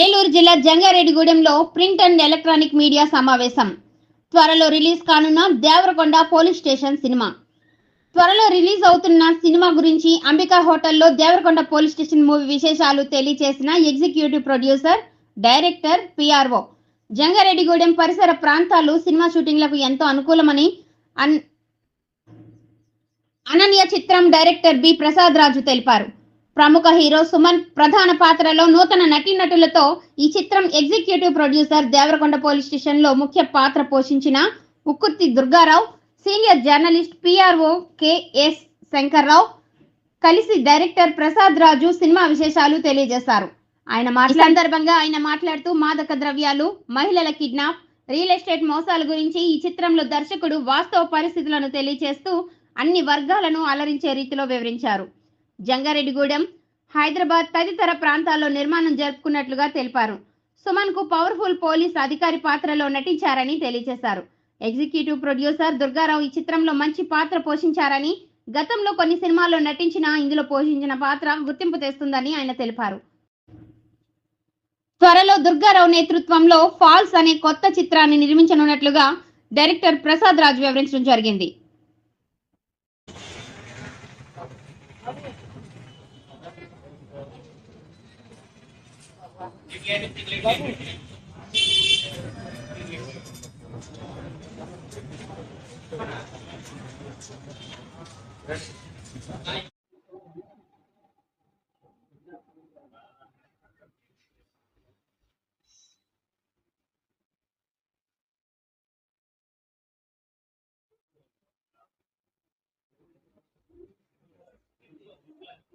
ఏలూరు జిల్లా జంగారెడ్డిగూడెంలో print and electronic media సమావేశం. త్వరలో రిలీజ్ కానున్న దేవరకొండ పోలీస్ స్టేషన్ సినిమా. త్వరలో రిలీజ్ అవుతున్న సినిమా గురించి అంబికా హోటల్లో దేవరకొండ పోలీస్ స్టేషన్ మూవీ విశేషాలు తెలియజేసిన executive producer director PRO. Jangareddygudem పరిసర ప్రాంతాలు సినిమా షూటింగ్లకు ఎంతో అనుకూలమని అన్- అనన్య చిత్రం డైరెక్టర్ బి ప్రసాద్ రాజు తెలిపారు. ప్రముఖ హీరో సుమన్ ప్రధాన పాత్రలో నూతన నటీనటులతో ఈ చిత్రం ఎగ్జిక్యూటివ్ ప్రొడ్యూసర్ దేవరకొండ పోలీస్ స్టేషన్లో ముఖ్య పాత్ర పోషించిన Ukkurthi Durgarao senior journalist PRO KS Shankarrao కలిసి డైరెక్టర్ ప్రసాద్ రాజు సినిమా విశేషాలు తెలియజేశారు. ఆయన సందర్భంగా ఆయన మాట్లాడుతూ మాదక ద్రవ్యాలు మహిళల కిడ్నాప్ రియల్ ఎస్టేట్ మోసాల గురించి ఈ చిత్రంలో దర్శకుడు వాస్తవ పరిస్థితులను తెలియజేస్తూ అన్ని వర్గాలను అలరించే రీతిలో వివరించారు. జంగారెడ్డిగూడెం హైదరాబాద్ తదితర ప్రాంతాల్లో నిర్మాణం జరుపుకున్నట్లుగా తెలిపారు. సుమన్కు పవర్ఫుల్ పోలీస్ అధికారి పాత్రలో నటించారని తెలియజేశారు. ఎగ్జిక్యూటివ్ ప్రొడ్యూసర్ దుర్గారావు ఈ చిత్రంలో మంచి పాత్ర పోషించారని గతంలో కొన్ని సినిమాల్లో నటించిన ఇందులో పోషించిన పాత్ర గుర్తింపు తెస్తుందని ఆయన తెలిపారు. త్వరలో దుర్గారావు నేతృత్వంలో ఫాల్స్ అనే కొత్త చిత్రాన్ని నిర్మించనున్నట్లుగా డైరెక్టర్ ప్రసాద్ రాజు వివరించడం జరిగింది. అది ఇస్తాను మీరు వెళ్ళండి. ఈ పక్క వచ్చేయండి. మీరు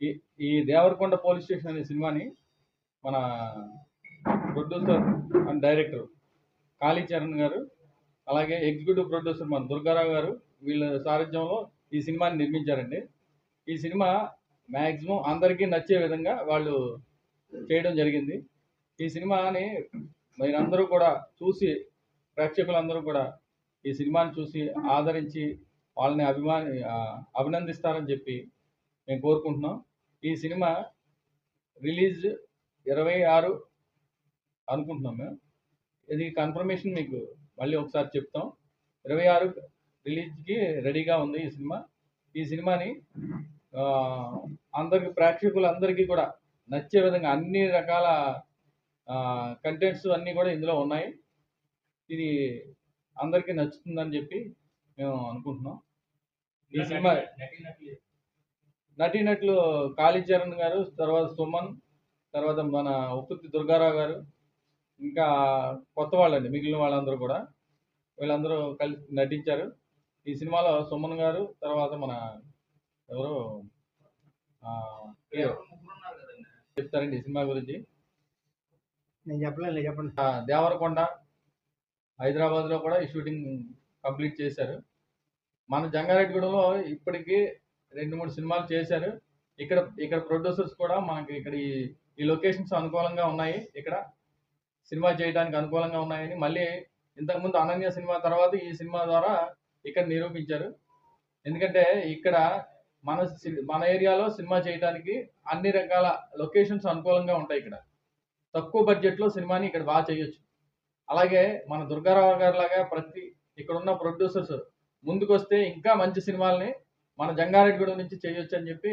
ఈ ఈ దేవరకొండ పోలీస్ స్టేషన్ అనే సినిమాని మన ప్రొడ్యూసర్ అండ్ డైరెక్టర్ కాళీచరణ్ గారు అలాగే ఎగ్జిక్యూటివ్ ప్రొడ్యూసర్ మన దుర్గారావు గారు వీళ్ళ సారథ్యంలో ఈ సినిమాని నిర్మించారండి. ఈ సినిమా మ్యాక్సిమం అందరికీ నచ్చే విధంగా వాళ్ళు చేయడం జరిగింది. ఈ సినిమాని మీరందరూ కూడా చూసి ప్రేక్షకులందరూ కూడా ఈ సినిమాని చూసి ఆదరించి వాళ్ళని అభిమాని అభినందిస్తారని చెప్పి మేము కోరుకుంటున్నాం. ఈ సినిమా రిలీజ్ ఇరవై ఆరు అనుకుంటున్నాం మేము. ఇది కన్ఫర్మేషన్ మీకు మళ్ళీ ఒకసారి చెప్తాం. ఇరవై ఆరు రిలీజ్కి రెడీగా ఉంది ఈ సినిమా. ఈ సినిమాని అందరికి ప్రేక్షకులందరికీ కూడా నచ్చే విధంగా అన్ని రకాల కంటెంట్స్ అన్నీ కూడా ఇందులో ఉన్నాయి. ఇది అందరికీ నచ్చుతుందని చెప్పి మేము అనుకుంటున్నాం. ఈ సినిమా నటీనటులు కాళీచరణ్ గారు తర్వాత సుమన్ తర్వాత మన ఉప్పుత్తి దుర్గారావు గారు ఇంకా కొత్త వాళ్ళండి మిగిలిన వాళ్ళందరూ కూడా. వీళ్ళందరూ కలిసి నటించారు. ఈ సినిమాలో సుమన్ గారు తర్వాత మన ఎవరు? చెప్తారండి ఈ సినిమా గురించి. నేను చెప్పలేదు చెప్పండి. ఆ, దేవరకొండ హైదరాబాద్లో కూడా ఈ షూటింగ్ కంప్లీట్ చేశారు. మన జంగారెడ్డిగూడెంలో ఇప్పటికీ రెండు మూడు సినిమాలు చేశారు. ఇక్కడ ఇక్కడ ప్రొడ్యూసర్స్ కూడా మనకి ఇక్కడ ఈ ఈ లొకేషన్స్ అనుకూలంగా ఉన్నాయి. ఇక్కడ సినిమా చేయడానికి అనుకూలంగా ఉన్నాయని మళ్ళీ ఇంతకుముందు అనన్య సినిమా తర్వాత ఈ సినిమా ద్వారా ఇక్కడ నిరూపించారు. ఎందుకంటే ఇక్కడ మన సి- మన ఏరియాలో సినిమా చేయడానికి అన్ని రకాల లొకేషన్స్ అనుకూలంగా ఉంటాయి ఇక్కడ. తక్కువ బడ్జెట్లో సినిమాని ఇక్కడ బాగా చేయొచ్చు. అలాగే మన దుర్గారావు గారి లాగా ప్రతి ఇక్కడ ఉన్న ప్రొడ్యూసర్స్ ముందుకు వస్తే ఇంకా మంచి సినిమాల్ని మన జంగారెడ్డిగూడెం నుంచి చేయొచ్చు అని చెప్పి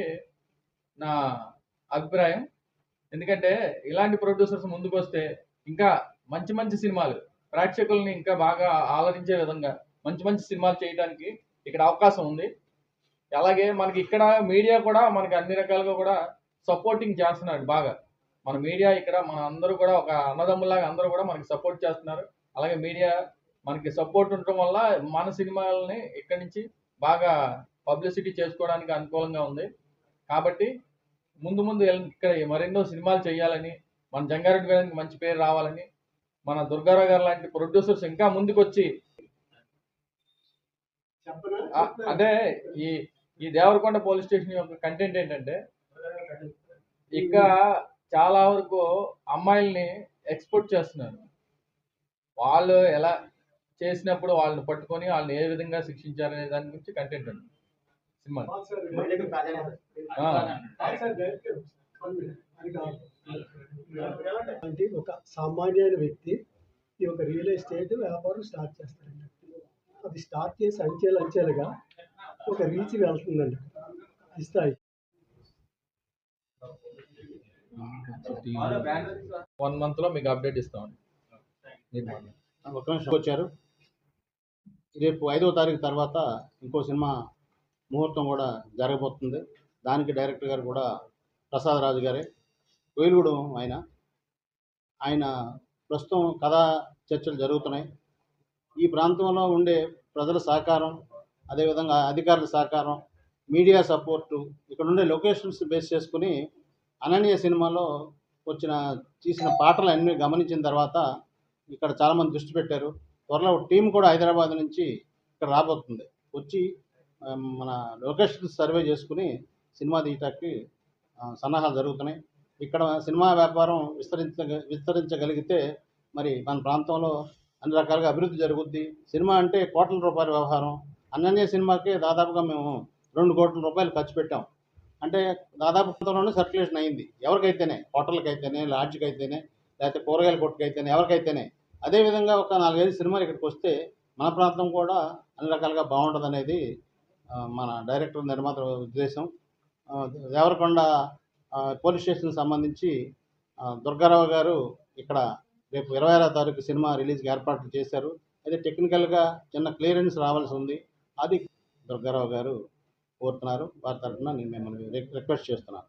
నా అభిప్రాయం. ఎందుకంటే ఇలాంటి ప్రొడ్యూసర్స్ ముందుకు వస్తే ఇంకా మంచి మంచి సినిమాలు ప్రేక్షకుల్ని ఇంకా బాగా ఆలరించే విధంగా మంచి మంచి సినిమాలు చేయడానికి ఇక్కడ అవకాశం ఉంది. అలాగే మనకి ఇక్కడ మీడియా కూడా మనకి అన్ని రకాలుగా కూడా సపోర్టింగ్ చేస్తున్నాడు బాగా. మన మీడియా ఇక్కడ మన అందరూ కూడా ఒక అన్నదమ్ములాగా అందరూ కూడా మనకి సపోర్ట్ చేస్తున్నారు. అలాగే మీడియా మనకి సపోర్ట్ ఉండటం వల్ల మన సినిమాలని ఇక్కడి నుంచి బాగా పబ్లిసిటీ చేసుకోవడానికి అనుకూలంగా ఉంది. కాబట్టి ముందు ముందు ఇక్కడ మరెన్నో సినిమాలు చేయాలని మన జంగారెడ్డి గారికి మంచి పేరు రావాలని మన దుర్గారావు గారు లాంటి ప్రొడ్యూసర్స్ ఇంకా ముందుకొచ్చి అంటే ఈ ఈ దేవరకొండ పోలీస్ స్టేషన్ యొక్క కంటెంట్ ఏంటంటే ఇంకా చాలా వరకు అమ్మాయిల్ని ఎక్స్పోర్ట్ చేస్తున్నారు. వాళ్ళు ఎలా చేసినప్పుడు వాళ్ళని పట్టుకొని వాళ్ళని ఏ విధంగా శిక్షించారనే దాని గురించి కంటెంట్ ఉంది. సినిమా. అంటే ఒక సామాన్యమైన వ్యక్తి ఈ ఒక రియల్ ఎస్టేట్ వ్యాపారం స్టార్ట్ చేస్తారండి అది స్టార్ట్ చేసి అంచెలు అంచెలుగా ఒక రీచ్ వెళ్తుందండి. ఈ స్థాయి వన్ మంత్లో మీకు అప్డేట్ ఇస్తామండి. ఒక నిమిషం. వచ్చారు. రేపు ఐదవ తారీఖు తర్వాత ఇంకో సినిమా ముహూర్తం కూడా జరగబోతుంది. దానికి డైరెక్టర్ గారు కూడా ప్రసాద్ రాజు గారే. కోయిలుగూడెం ఆయన. ఆయన ప్రస్తుతం కథా చర్చలు జరుగుతున్నాయి. ఈ ప్రాంతంలో ఉండే ప్రజల సహకారం అదేవిధంగా అధికారుల సహకారం మీడియా సపోర్టు ఇక్కడ ఉండే లొకేషన్స్ బేస్ చేసుకుని అనన్య సినిమాలో వచ్చిన తీసిన పాటలు అన్నీ గమనించిన తర్వాత ఇక్కడ చాలామంది దృష్టి పెట్టారు. త్వరలో టీం కూడా హైదరాబాద్ నుంచి ఇక్కడ రాబోతుంది. వచ్చి మన లొకేషన్ సర్వే చేసుకుని సినిమా తీయటానికి సన్నాహాలు జరుగుతున్నాయి. ఇక్కడ సినిమా వ్యాపారం విస్తరించ విస్తరించగలిగితే మరి మన ప్రాంతంలో అన్ని రకాలుగా అభివృద్ధి జరుగుద్ది. సినిమా అంటే కోట్ల రూపాయల వ్యవహారం. అన్నన్య సినిమాకే దాదాపుగా మేము రెండు కోట్ల రూపాయలు ఖర్చు పెట్టాం. అంటే దాదాపు ప్రాంతంలోనే సర్క్యులేషన్ అయింది. ఎవరికైతేనే హోటల్కి అయితేనే లాడ్జ్కి అయితేనే లేకపోతే కూరగాయల కొట్టుకు అయితేనే ఎవరికైతేనే. అదేవిధంగా ఒక నాలుగైదు సినిమాలు ఇక్కడికి వస్తే మన ప్రాంతం కూడా అన్ని రకాలుగా బాగుంటుంది అనేది మన డైరెక్టర్ నిర్మాత ఉద్దేశం. దేవరకొండ పోలీస్ స్టేషన్కి సంబంధించి దుర్గారావు గారు ఇక్కడ రేపు ఇరవై ఆరో తారీఖు సినిమా రిలీజ్కి ఏర్పాట్లు చేశారు. అయితే టెక్నికల్గా చిన్న క్లియరెన్స్ రావాల్సి ఉంది. అది దుర్గారావు గారు కోరుతున్నారు. వారి తరఫున నేను మిమ్మల్ని రిక్వెస్ట్ చేస్తున్నాను.